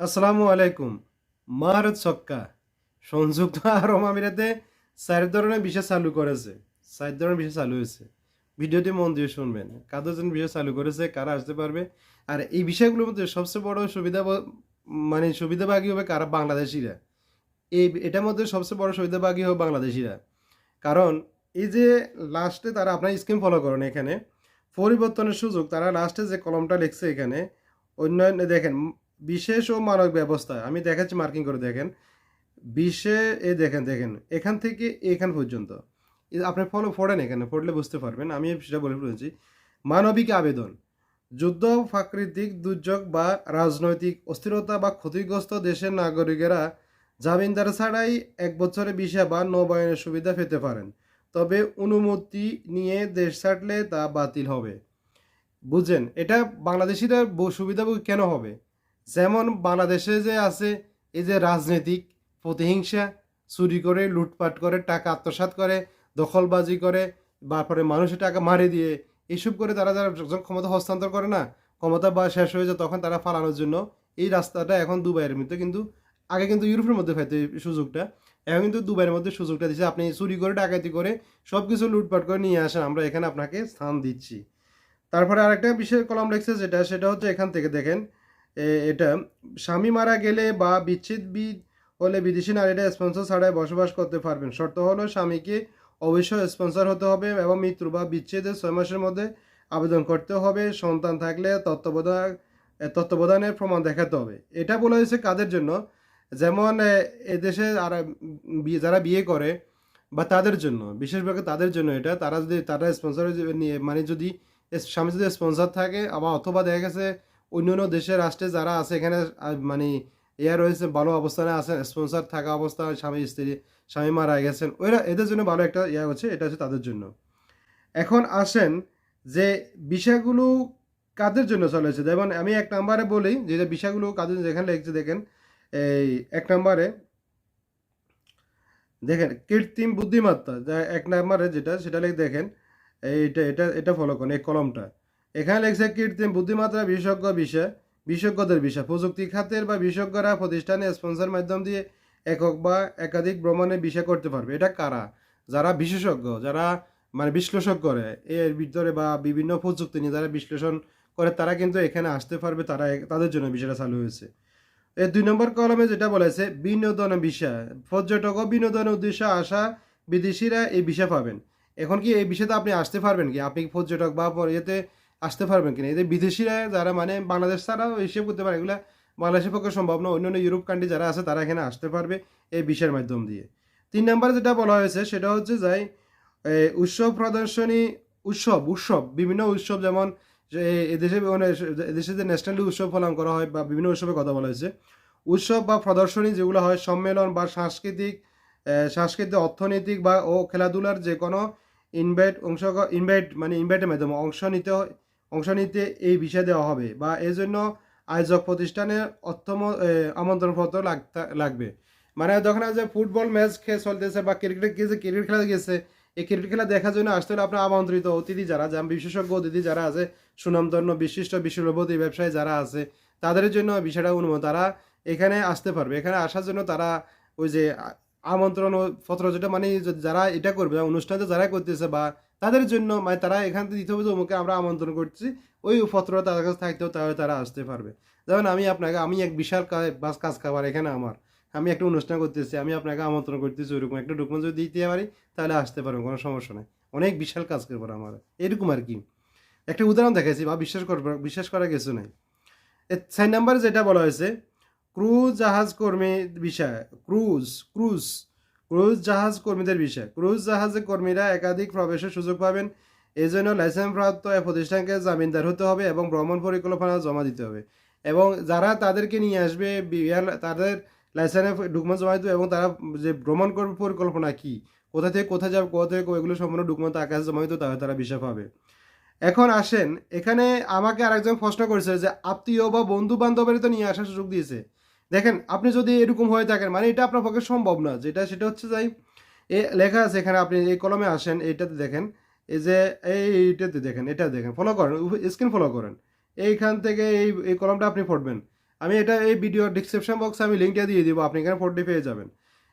আসসালামু আলাইকুম। মারত সক্কা সংযুক্ত আরব আমিরাতে চার ধরনের বিষয় চালু করেছে। চার ধরনের বিষয় চালু হয়েছে। ভিডিওটি মন দিয়ে শুনবেন। কাদের জন্য বিষয় চালু করেছে, কারা আসতে পারবে? আর এই বিষয়গুলোর মধ্যে সবচেয়ে বড় সুবিধা মানে সুবিধাভাগী হবে কারা? বাংলাদেশিরা। এই এটার মধ্যে সবচেয়ে বড় সুবিধাভাগী হবে বাংলাদেশিরা। কারণ এই যে লাস্টে তারা আপনার স্কিম ফলো করেন এখানে, পরিবর্তনের সুযোগ, তারা লাস্টে যে কলমটা লিখছে এখানে উন্নয়ন দেখেন বিশেষ ও মানক ব্যবস্থা আমি দেখাচ্ছি মার্কিং করে দেখেন, বিশে এ দেখেন দেখেন, এখান থেকে এখান পর্যন্ত। আপনি ফলো পড়েন এখানে, পড়লে বুঝতে পারবেন, আমি সেটা বলে ফেলেছি মানবিক আবেদন, যুদ্ধ, প্রাকৃতিক দুর্যোগ বা রাজনৈতিক অস্থিরতা বা ক্ষতিগ্রস্ত দেশের নাগরিকেরা জামিনদার ছাড়াই এক বছরে ভিসা বা নবায়নের সুবিধা পেতে পারেন। তবে অনুমতি নিয়ে দেশ ছাড়লে তা বাতিল হবে। বুঝছেন? এটা বাংলাদেশিরা সুবিধা কেন হবে? যেমন বাংলাদেশে যে আছে, এই যে রাজনৈতিক প্রতিহিংসা, চুরি করে, লুটপাট করে, টাকা আত্মসাৎ করে, দখলবাজি করে, তারপরে মানুষের টাকা মারি দিয়ে এইসব করে তারা যারা যখন ক্ষমতা হস্তান্তর করে না, ক্ষমতা বা শেষ হয়ে যায়, তখন তারা ফালানোর জন্য এই রাস্তাটা এখন দুবাইয়ের মধ্যে কিন্তু, আগে কিন্তু ইউরোপের মধ্যে পাইতো সুযোগটা, এখন কিন্তু দুবাইয়ের মধ্যে সুযোগটা দিচ্ছে আপনি চুরি করে, ডাকাতি করে সব কিছু লুটপাট করে নিয়ে আসেন, আমরা এখানে আপনাকে স্থান দিচ্ছি। তারপরে আরেকটা বিশেষ কলম লেখছে যেটা, সেটা হচ্ছে এখান থেকে দেখেন এটা স্বামী মারা গেলে বা বিচ্ছেদ বি- হলে বিদেশি নারীরা স্পন্সর ছাড়াই বসবাস করতে পারবেন। শর্ত হলো স্বামীকে অবশ্যই স্পন্সর হতে হবে এবং মৃত্যু বা বিচ্ছেদের ছয় মাসের মধ্যে আবেদন করতে হবে। সন্তান থাকলে তত্ত্বাবধান এ, তত্ত্বাবধানের প্রমাণ দেখাতে হবে। এটা বলা হয়েছে কাদের জন্য? যেমন এদেশে আর যারা বিয়ে করে বা তাদের জন্য বিশেষভাবে তাদের জন্য এটা। তারা যদি তারা স্পন্সর নিয়ে মানে যদি স্বামী যদি স্পন্সর থাকে আবার অথবা দেখা গেছে অন্য অন্য দেশের রাষ্ট্রে যারা আছে, এখানে মানে ইয়া রয়েছে, ভালো অবস্থানে আছেন স্পন্সার থাকা অবস্থায় স্বামী, স্ত্রী, স্বামী মারা গেছেন। ওরা এদের জন্য ভালো একটা ইয়া হচ্ছে এটা হচ্ছে তাদের জন্য। এখন আসেন যে বিষয়গুলো কাদের জন্য চলেছে। যেমন আমি এক নম্বরে বলি, যে বিষয়গুলো কাদের জন্য এখানে লিখছে দেখেন, এই এক নম্বরে, দেখেন, কৃত্রিম বুদ্ধিমত্তা, যা এক নম্বরে যেটা, সেটা লিখে দেখেন, এইটা, এটা এটা ফলো করেন, এই কলমটা। এখানে লেখছে কৃত্রিম বুদ্ধিমত্তা বিশেষজ্ঞ বিষয়, বিশেষজ্ঞদের বিষয়, প্রযুক্তি খাতের বা বিশেষজ্ঞরা প্রতিষ্ঠানে স্পন্সর মাধ্যম দিয়ে একক বা একাধিক ভ্রমণে বিষয় করতে পারবে। এটা কারা? যারা বিশেষজ্ঞ, যারা মানে বিশ্লেষক করে, এর ভিতরে বা বিভিন্ন প্রযুক্তি নিয়ে যারা বিশ্লেষণ করে, তারা কিন্তু এখানে আসতে পারবে, তারা তাদের জন্য বিষয়টা চালু হয়েছে। এর দুই নম্বর কলমে যেটা বলেছে, বিনোদন বিষয়। পর্যটক ও বিনোদনের উদ্দেশ্যে আসা বিদেশিরা এই বিষয় পাবেন। এখন কি এই বিষয়তে আপনি আসতে পারবেন কি? আপনি পর্যটক বা ইয়েতে আসতে পারবেন কিনা? এদের বিদেশিরা যারা মানে বাংলাদেশ ছাড়াও হিসেব করতে পারে, এগুলা বাংলাদেশের পক্ষে সম্ভব না, অন্যান্য ইউরোপ কান্ট্রি যারা আছে তারা এখানে আসতে পারবে এই বিষয়ের মাধ্যম দিয়ে। তিন নম্বরে যেটা বলা হয়েছে, সেটা হচ্ছে যাই উৎসব প্রদর্শনী, উৎসব উৎসব, বিভিন্ন উৎসব যেমন এদেশে মানে এদেশে যে ন্যাশনালি উৎসব পালন করা হয় বা বিভিন্ন উৎসবের কথা বলা হয়েছে। উৎসব বা প্রদর্শনী যেগুলো হয়, সম্মেলন বা সাংস্কৃতিক সাংস্কৃতিক, অর্থনৈতিক বা ও খেলাধুলার যে কোনো ইনভাইট অংশ ইনভাইট মানে ইনভাইটের মাধ্যমে অংশ নিতে হয়- অংশ নিতে এই বিষয় দেওয়া হবে বা এই জন্য আয়োজক প্রতিষ্ঠানের অর্থম এ, আমন্ত্রণপত্র লাগবে। মানে যখন যে ফুটবল ম্যাচ খেয়ে চলতেছে বা ক্রিকেট গিয়েছে ক্রিকেট খেলা গেছে এই ক্রিকেট খেলা দেখার জন্য আসতে হলে আপনার আমন্ত্রিত অতিথি যারা যেমন বিশেষজ্ঞ অতিথি যারা আছে সুনামধন্য বিশিষ্ট বিশ্বরূপতি ব্যবসায়ী যারা আছে তাদের জন্য বিষয়টা অনুমোদন তারা এখানে আসতে পারবে। এখানে আসার জন্য তারা ওই যে আমন্ত্রণ পত্র যেটা মানে যারা এটা করবে, অনুষ্ঠানটা যারা করতেছে বা তাদের জন্য মানে তারা এখান থেকে দিতে হবে যে অমুকে আমরা আমন্ত্রণ করছি, ওই পত্র তাদের কাছে থাকতেও তাহলে তারা আসতে পারবে। যেমন আমি আপনাকে, আমি এক বিশাল বাস কাজ খাবার এখানে আমার। আমি একটা অনুষ্ঠান করতেছি, আমি আপনাকে আমন্ত্রণ করতেছি ওইরকম। একটা ডকুমেন্ট যদি দিতে পারি, তাহলে আসতে পারবেন কোনো সমস্যা নাই। অনেক বিশাল কাজ করব আমার। এরকম আর কি। একটা উদাহরণ দেখাইছি, বা বিশ্বাস করব বিশ্বাস করা কিছু নাই। ছয় নাম্বার যেটা বলা হয়েছে ক্রুজ জাহাজ কর্মী বিষয়, ক্রুজ ক্রুজ ক্রুজ জাহাজ কর্মীদের বিষয়। ক্রুজ জাহাজের কর্মীরা একাধিক প্রবেশের সুযোগ পাবেন এই জন্য লাইসেন্স প্রাপ্ত এই প্রতিষ্ঠানকে জামিনদার হতে হবে এবং ভ্রমণ পরিকল্পনা জমা দিতে হবে। এবং যারা তাদেরকে নিয়ে আসবে তাদের লাইসেন্সে ডকুমেন্ট জমা দিতে এবং তারা যে ভ্রমণ করবে পরিকল্পনা কি, কোথা থেকে কোথায় যাবে, কোথা থেকে এগুলো সম্পূর্ণ ডকুমেন্ট আকাশে জমা দিতে তাহলে তারা বিষয় পাবে। এখন আসেন, এখানে আমাকে আরেকজন প্রশ্ন করেছে যে, আত্মীয় বা বন্ধু বান্ধবের তো নিয়ে আসার সুযোগ দিয়েছে। দেখেন, আপনি যদি এরকম হয়ে থাকেন মানে এটা আপনার পক্ষে সম্ভব না। যেটা, সেটা হচ্ছে যাই এ লেখা আছে এখানে, আপনি এই কলমে আসেন, এইটাতে দেখেন, এই যে এই এইটাতে দেখেন, এটা দেখেন ফলো করেন স্ক্রিন ফলো করেন। এইখান থেকে এই এই কলমটা আপনি পড়বেন আমি এটা, এই ভিডিও ডিসক্রিপশন বক্সে আমি লিঙ্কটা দিয়ে দিব, আপনি এখানে ফোরটি পেয়ে যাবেন।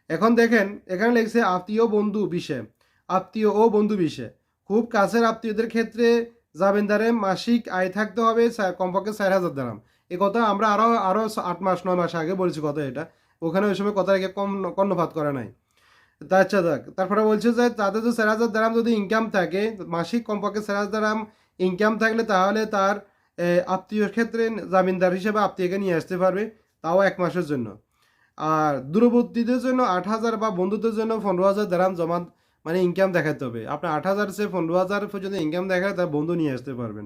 এখন দেখেন, এখানে লিখছে, আত্মীয় বন্ধু বিষে। আত্মীয় ও বন্ধু বিষে। খুব কাছের আত্মীয়দের ক্ষেত্রে যাবেন জামিনদারে মাসিক আয় থাকতে হবে কমপক্ষে চার হাজার দাম এই কথা আমরা আরও আরও আট মাস নয় মাস আগে বলেছি কথা এটা। ওখানে ওই সময় কথা রেখে কম কর্ণপাত করে নাই। তা আচ্ছা যাক তারপরে বলছে যে তাদের যে চার হাজার দারাম যদি ইনকাম থাকে মাসিক কমপক্ষে চার হাজার দারাম ইনকাম থাকলে তাহলে তার এ, আত্মীয়র ক্ষেত্রে জামিনদার হিসেবে আত্মীয়কে নিয়ে আসতে পারবে তাও এক মাসের জন্য। আর দূরবর্তীদের জন্য আট হাজার বা বন্ধুদের জন্য পনেরো হাজার দারাম জমা মানে ইনকাম দেখাতে হবে। আপনার আট হাজার সে পনেরো হাজার পর্যন্ত ইনকাম দেখালে তার বন্ধু নিয়ে আসতে পারবেন।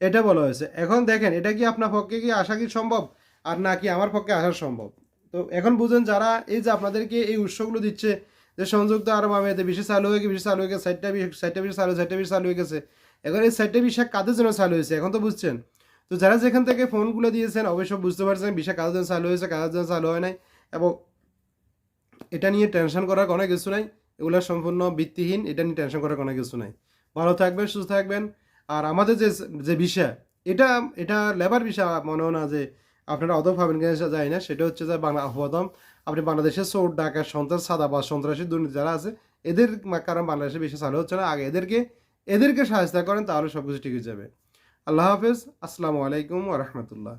এটা বলা হয়েছে। এখন দেখেন, এটা কি আপনার পক্ষে কি আসা কি সম্ভব? আর নাকি আমার পক্ষে আসা সম্ভব? তো এখন বুঝেন যারা এই যে আপনাদেরকে এই উৎসগুলো দিচ্ছে, যে সংযুক্ত আরব আমিরাতে বেশি চালু হয়ে গেছে, বেশি চালু হয়ে গেছে সাইডটা সাইডটা বেশি চালু সাইডটা বেশি চালু হয়ে গেছে। এখন এই সাইডটা বিষয় কাদের জন্য চালু হয়েছে? এখন তো বুঝছেন। তো যারা যেখান থেকে ফোনগুলো দিয়েছেন, অবশ্যই বুঝতে পারছেন বিষয় কাদের জন্য চালু হয়েছে, কাদের জন্য চালু হয় নাই। এবং এটা নিয়ে টেনশন করার কোনো কিছু নাই। এগুলো সম্পূর্ণ ভিত্তিহীন, এটা নিয়ে টেনশন করার কোনো কিছু নাই। ভালো থাকবেন, সুস্থ থাকবেন। আর আমাদের যে যে বিষয়, এটা এটা লেবার বিষয় মনে হয় না যে আপনারা অত ভাবেন কিনা যায় না। সেটা হচ্ছে যে বাংলা প্রথম আপনি বাংলাদেশের চোর ডাকা সন্ত্রাস সাদা বা সন্ত্রাসী দুর্নীতি যারা আছে, এদের কারণ বাংলাদেশে বেশি চালু হচ্ছে না। আগে এদেরকে এদেরকে সাহায্য করেন, তাহলে সব কিছু ঠিক হয়ে যাবে। আল্লাহ হাফেজ। আসসালামু আলাইকুম রহমতুল্লাহ।